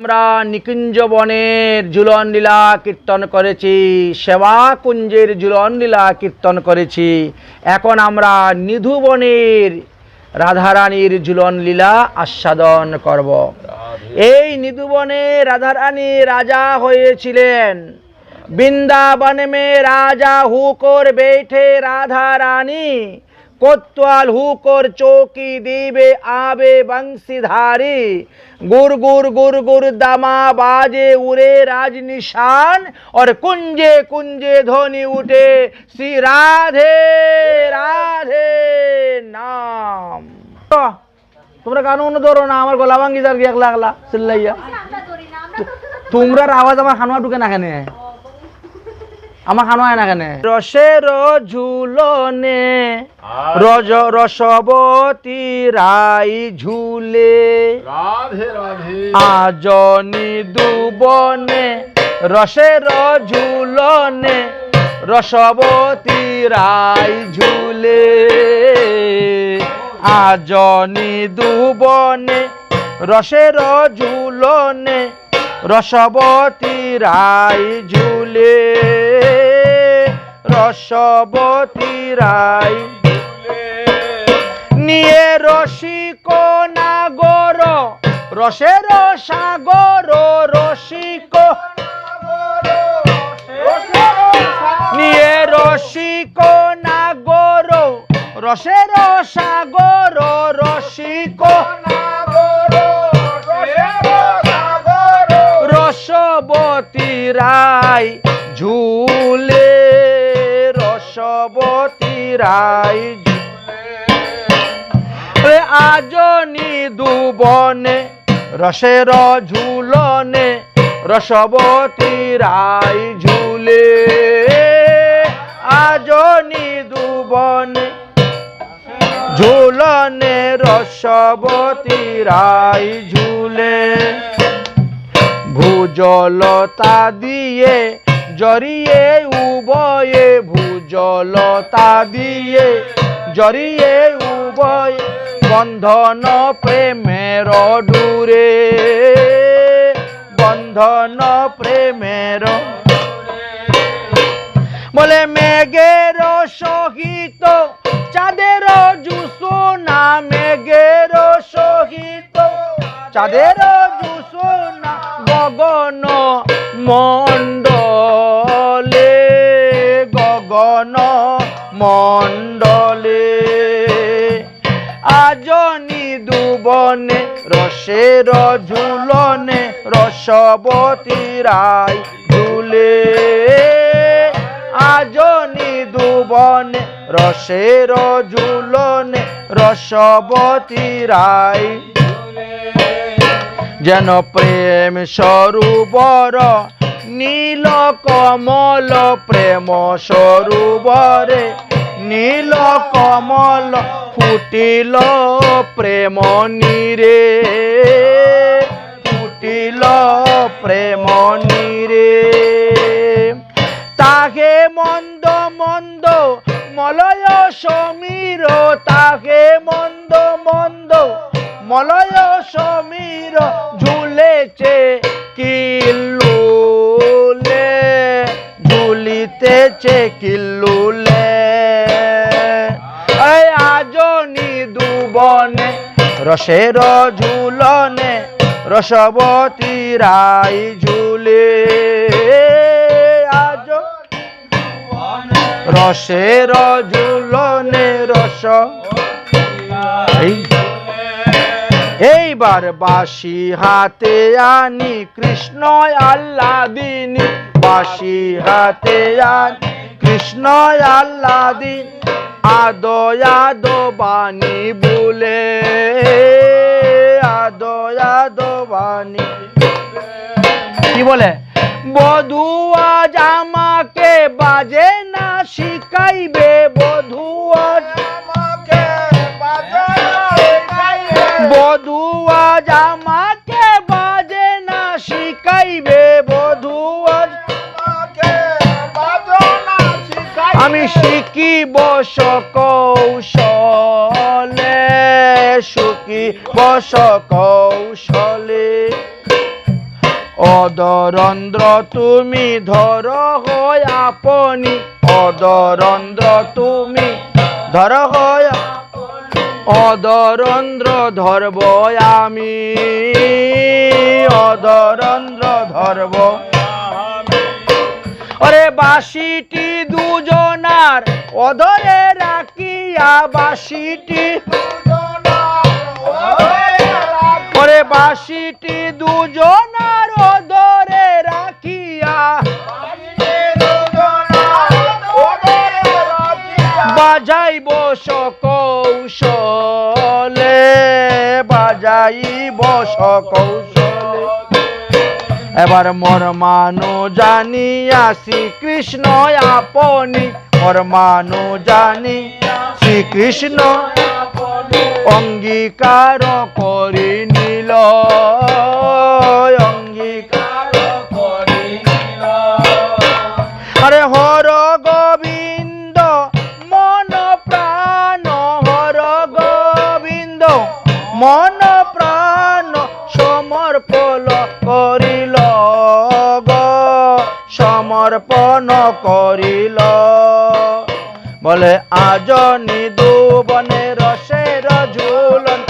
আমরা নিকুঞ্জ বনের ঝুলন লীলা কীর্তন করেছি সেবা কুঞ্জের ঝুলন লীলা কীর্তন করেছি। এখন আমরা নিধু বনের রাধারানীর ঝুলন লীলা আস্বাদন করব। এই নিধুবনে রাধারানী রাজা হয়েছিলেন। বৃন্দাবনে মে রাজা হুকর বেঠে রাধা রানী কোতাল হুকর চৌকি দিবে আবে বংশীধারী। গুর গুর গুর গুর দামা বাজে উড়ে রাজ নিশান আর কুঞ্জে কুঞ্জে ধ্বনি উঠে শ্রী রাধে রাধে নাম। তোমরা কানু অন্য ধরো না আমার গলা ভাঙ্গি যার গিয়ে লাগলা চিল্লাইয়া। তোমরা আওয়াজ আমার হানুয়া ঢুকে না কেনে? আমার খানোয়া হয় না কেন। রসের ঝুলনে রজ রসবতী রাই ঝুলে। আজনি দুবনে রসের ঝুলনে রসবতী রাই ঝুলে। আজনি দুবনে রসের ঝুলনে রসবতী রাই ঝুলে। রসবতী রাই নিয়ে রসিক নাগর রসের সাগর, রসিক নিয়ে রসিক নাগর রসের সাগর, রসিক রসবতী রাই ঝুলে আজনি দুবনে রসের ঝুলনে, রসবতী রাই ঝুলে। আজনি দুবনে ঝুলনে, রসবতী রাই ঝুলে। ভুজলতা দিয়ে জড়িয়ে, উভয়ে ভুজলতা দিয়ে জড়িয়ে উভয়ে বন্ধন প্রেমের ডুরে। বন্ধন প্রেমের বলে মেঘের সহিত, চাঁদের জুসোনা মেঘের সহিত। চাঁদের জুসোনা গগন মণ্ডলে মণ্ডলে। আজনি দুবনে রসের ঝুলনে রসবতী রাই ঝুলে। আজনি দুবনে রসের ঝুলনে রসবতী রাই যেন প্রেম সরোবর নীল কমল প্রেম সরোবরে। নীল কমল ফুটিল প্রেম নীরে। ফুটিল প্রেম নীরে। তাহে মন্দ মন্দ মলয় সমীর ঝুলিতেছে কিল্লুলে। আজনি দুবনে, রসের ঝুলনে, রসবতী রাই ঝুলে। আজ রসের ঝুলনে রস এইবার বাসি হাতে আনি, কৃষ্ণ আল্লাহ দিনী বাসি হাতে আনি। কৃষ্ণ আল্লাহ দিন আদো আদো বাণী বলে। আদো আদো বাণী কি বলে? বধুয়া জামাকে বাজে না শিখাইবে, বধুয়া জামাকে বধুয়া জামাকে আমি শিখিব কৌশলে সুখী বস কৌশলে অদরন্দ্র, তুমি ধর হয় আপনি। অদরন্দ্র, তুমি ধর হয় অদরন্দ্র, ধরব আমি। অদরন্দ্র, ধরব ওরে বাসিটি দুজনার অধরে রাখিয়া বাসিটি। ওরে বাসিটি দুজনার অধরে রাখিয়া। বাজাইব সকৌশলে বাজাইব সকৌশলে। এবার মোর মানু জানিয়া শ্রীকৃষ্ণ আপনি, মোর মানু জানি শ্রীকৃষ্ণ অঙ্গীকার করি নিল, অঙ্গীকার মন প্রাণ সমর্পণ করিল। বলে, আজনি দুবনে বনে রসের ঝুলন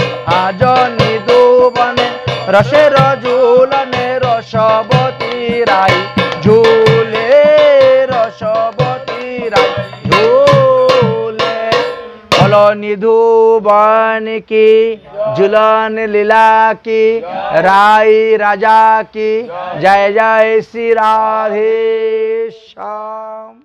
আজনি দুবনে বনে রসের ঝুলনে রসবতী রায় ঝুলে বলো নিধু বন কি ঝুলন লীলা কি রাই রাজা কি জয় জয় শ্রী রাধে শ্যাম